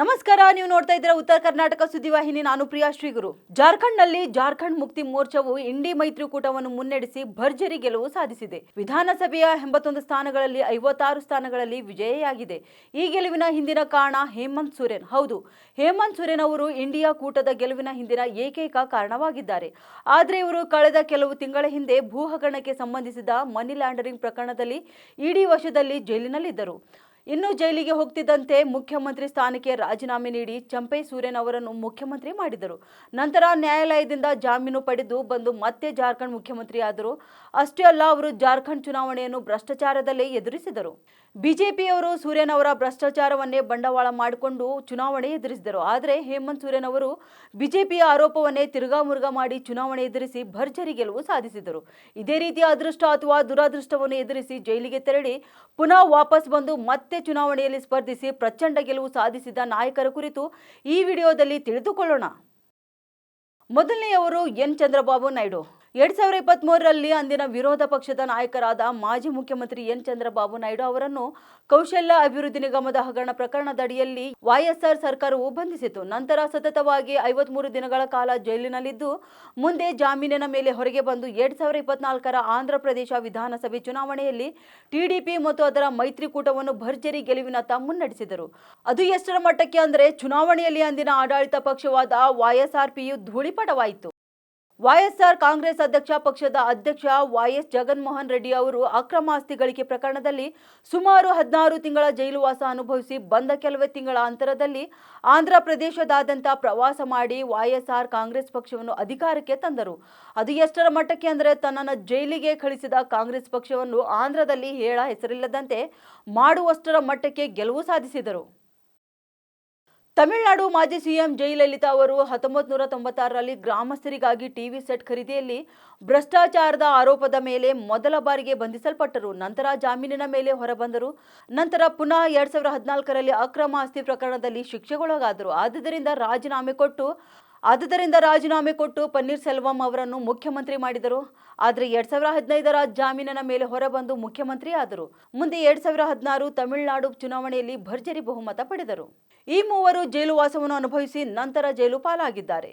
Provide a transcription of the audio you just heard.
ನಮಸ್ಕಾರ, ನೀವು ನೋಡ್ತಾ ಇದ್ದೀರಾ ಉತ್ತರ ಕರ್ನಾಟಕ ಸುದ್ದಿವಾಹಿನಿ ನಾನು ಪ್ರಿಯಾ ಶ್ರೀಗುರು. ಜಾರ್ಖಂಡ್ನಲ್ಲಿ ಜಾರ್ಖಂಡ್ ಮುಕ್ತಿ ಮೋರ್ಚಾವು ಇಂಡಿ ಮೈತ್ರಿಕೂಟವನ್ನು ಮುನ್ನಡೆಸಿ ಭರ್ಜರಿ ಗೆಲುವು ಸಾಧಿಸಿದೆ. ವಿಧಾನಸಭೆಯ ಎಂಬತ್ತೊಂದು ಸ್ಥಾನಗಳಲ್ಲಿ ಐವತ್ತಾರು ಸ್ಥಾನಗಳಲ್ಲಿ ವಿಜಯಿಯಾಗಿದೆ. ಈ ಗೆಲುವಿನ ಹಿಂದಿನ ಕಾರಣ ಹೇಮಂತ್ ಸೊರೇನ್ ಹೌದು, ಹೇಮಂತ್ ಸೊರೇನ್ ಅವರು ಇಂಡಿಯಾ ಕೂಟದ ಗೆಲುವಿನ ಹಿಂದಿನ ಏಕೈಕ ಕಾರಣವಾಗಿದ್ದಾರೆ. ಆದರೆ ಇವರು ಕಳೆದ ಕೆಲವು ತಿಂಗಳ ಹಿಂದೆ ಭೂ ಹಗರಣಕ್ಕೆ ಸಂಬಂಧಿಸಿದ ಮನಿ ಲ್ಯಾಂಡರಿಂಗ್ ಪ್ರಕರಣದಲ್ಲಿ ಇಡೀ ವಶದಲ್ಲಿ ಜೈಲಿನಲ್ಲಿದ್ದರು. ಇನ್ನು ಜೈಲಿಗೆ ಹೋಗ್ತಿದ್ದಂತೆ ಮುಖ್ಯಮಂತ್ರಿ ಸ್ಥಾನಕ್ಕೆ ರಾಜೀನಾಮೆ ನೀಡಿ ಚಂಪೈ ಸೂರ್ಯನ್ ಅವರನ್ನು ಮುಖ್ಯಮಂತ್ರಿ ಮಾಡಿದರು. ನಂತರ ನ್ಯಾಯಾಲಯದಿಂದ ಜಾಮೀನು ಪಡೆದು ಬಂದು ಮತ್ತೆ ಜಾರ್ಖಂಡ್ ಮುಖ್ಯಮಂತ್ರಿಯಾದರು. ಅಷ್ಟೇ ಅಲ್ಲ, ಅವರು ಜಾರ್ಖಂಡ್ ಚುನಾವಣೆಯನ್ನು ಭ್ರಷ್ಟಾಚಾರದಲ್ಲೇ ಎದುರಿಸಿದರು. ಬಿಜೆಪಿಯವರು ಸೂರ್ಯನ್ ಅವರ ಭ್ರಷ್ಟಾಚಾರವನ್ನೇ ಬಂಡವಾಳ ಮಾಡಿಕೊಂಡು ಚುನಾವಣೆ ಎದುರಿಸಿದರು. ಆದರೆ ಹೇಮಂತ್ ಸೂರ್ಯನ್ ಅವರು ಬಿಜೆಪಿಯ ಆರೋಪವನ್ನೇ ತಿರುಗಾಮುರುಗ ಮಾಡಿ ಚುನಾವಣೆ ಎದುರಿಸಿ ಭರ್ಜರಿ ಗೆಲುವು ಸಾಧಿಸಿದರು. ಇದೇ ರೀತಿಯ ಅದೃಷ್ಟ ಅಥವಾ ದುರಾದೃಷ್ಟವನ್ನು ಎದುರಿಸಿ ಜೈಲಿಗೆ ತೆರಳಿ ಪುನಃ ವಾಪಸ್ ಬಂದು ಮತ್ತೆ ಚುನಾವಣೆಯಲ್ಲಿ ಸ್ಪರ್ಧಿಸಿ ಪ್ರಚಂಡ ಗೆಲುವು ಸಾಧಿಸಿದ ನಾಯಕರ ಕುರಿತು ಈ ವಿಡಿಯೋದಲ್ಲಿ ತಿಳಿದುಕೊಳ್ಳೋಣ. ಮೊದಲನೆಯವರು ಎನ್. ಚಂದ್ರಬಾಬು ನಾಯ್ಡು. ಎರಡ್ ಸಾವಿರದ ಇಪ್ಪತ್ತ್ ಮೂರರಲ್ಲಿ ಅಂದಿನ ವಿರೋಧ ಪಕ್ಷದ ನಾಯಕರಾದ ಮಾಜಿ ಮುಖ್ಯಮಂತ್ರಿ ಎನ್ ಚಂದ್ರಬಾಬು ನಾಯ್ಡು ಅವರನ್ನು ಕೌಶಲ್ಯ ಅಭಿವೃದ್ಧಿ ನಿಗಮದ ಹಗರಣ ಪ್ರಕರಣದಡಿಯಲ್ಲಿ ವೈಎಸ್ಆರ್ ಸರ್ಕಾರವು ಬಂಧಿಸಿತು ನಂತರ ಸತತವಾಗಿ ಐವತ್ಮೂರು ದಿನಗಳ ಕಾಲ ಜೈಲಿನಲ್ಲಿದ್ದು, ಮುಂದೆ ಜಾಮೀನಿನ ಮೇಲೆ ಹೊರಗೆ ಬಂದು ಎರಡ್ ಸಾವಿರದ ಇಪ್ಪತ್ನಾಲ್ಕರ ವಿಧಾನಸಭೆ ಚುನಾವಣೆಯಲ್ಲಿ ಟಿಡಿಪಿ ಮತ್ತು ಅದರ ಮೈತ್ರಿಕೂಟವನ್ನು ಭರ್ಜರಿ ಗೆಲುವಿನತ್ತ ಮುನ್ನಡೆಸಿದರು ಅದು ಎಷ್ಟರ ಮಟ್ಟಕ್ಕೆ ಅಂದರೆ, ಚುನಾವಣೆಯಲ್ಲಿ ಅಂದಿನ ಆಡಳಿತ ಪಕ್ಷವಾದ ವೈಎಸ್ಆರ್ಪಿಯು ಧೂಳಿಪಟವಾಯಿತು. ವೈಎಸ್ಆರ್ ಕಾಂಗ್ರೆಸ್ ಅಧ್ಯಕ್ಷ ಪಕ್ಷದ ಅಧ್ಯಕ್ಷ ವೈಎಸ್ ಜಗನ್ಮೋಹನ್ ರೆಡ್ಡಿ ಅವರು ಅಕ್ರಮ ಆಸ್ತಿ ಗಳಿಕೆ ಪ್ರಕರಣದಲ್ಲಿ ಸುಮಾರು ಹದಿನಾರು ತಿಂಗಳ ಜೈಲುವಾಸ ಅನುಭವಿಸಿ ಬಂದ ಕೆಲವೇ ತಿಂಗಳ ಅಂತರದಲ್ಲಿ ಆಂಧ್ರ ಪ್ರದೇಶದಾದ್ಯಂತ ಪ್ರವಾಸ ಮಾಡಿ ವೈಎಸ್ಆರ್ ಕಾಂಗ್ರೆಸ್ ಪಕ್ಷವನ್ನು ಅಧಿಕಾರಕ್ಕೆ ತಂದರು. ಅದು ಎಷ್ಟರ ಮಟ್ಟಕ್ಕೆ ಅಂದರೆ ತನ್ನನ್ನು ಜೈಲಿಗೆ ಕಳಿಸಿದ ಕಾಂಗ್ರೆಸ್ ಪಕ್ಷವನ್ನು ಆಂಧ್ರದಲ್ಲಿ ಹೇಳ ಹೆಸರಿಲ್ಲದಂತೆ ಮಾಡುವಷ್ಟರ ಮಟ್ಟಕ್ಕೆ ಗೆಲುವು ಸಾಧಿಸಿದರು. ತಮಿಳುನಾಡು ಮಾಜಿ ಸಿಎಂ ಜಯಲಲಿತಾ ಅವರು ಹತ್ತೊಂಬತ್ತು ನೂರ ತೊಂಬತ್ತಾರರಲ್ಲಿ ಗ್ರಾಮಸ್ಥರಿಗಾಗಿ ಟಿವಿ ಸೆಟ್ ಖರೀದಿಯಲ್ಲಿ ಭ್ರಷ್ಟಾಚಾರದ ಆರೋಪದ ಮೇಲೆ ಮೊದಲ ಬಾರಿಗೆ ಬಂಧಿಸಲ್ಪಟ್ಟರು. ನಂತರ ಜಾಮೀನಿನ ಮೇಲೆ ಹೊರಬಂದರು. ನಂತರ ಪುನಃ ಎರಡ್ ಸಾವಿರದ ಹದಿನಾಲ್ಕರಲ್ಲಿ ಅಕ್ರಮ ಆಸ್ತಿ ಪ್ರಕರಣದಲ್ಲಿ ಶಿಕ್ಷೆಗೊಳಗಾದರು. ಆದ್ದರಿಂದ ರಾಜೀನಾಮೆ ಕೊಟ್ಟು ಆದುದರಿಂದ ರಾಜೀನಾಮೆ ಕೊಟ್ಟು ಪನ್ನೀರ್ ಸೆಲ್ವಂ ಅವರನ್ನು ಮುಖ್ಯಮಂತ್ರಿ ಮಾಡಿದರು. ಆದರೆ ಎರಡ್ ಸಾವಿರ ಹದಿನೈದರ ಜಾಮೀನಿನ ಮೇಲೆ ಹೊರಬಂದು ಮುಖ್ಯಮಂತ್ರಿ ಆದರು. ಮುಂದೆ ಎರಡ್ ಸಾವಿರ ಹದಿನಾರು ತಮಿಳುನಾಡು ಚುನಾವಣೆಯಲ್ಲಿ ಭರ್ಜರಿ ಬಹುಮತ ಪಡೆದರು. ಈ ಮೂವರು ಜೈಲುವಾಸವನ್ನು ಅನುಭವಿಸಿ ನಂತರ ಜೈಲು ಪಾಲಾಗಿದ್ದಾರೆ.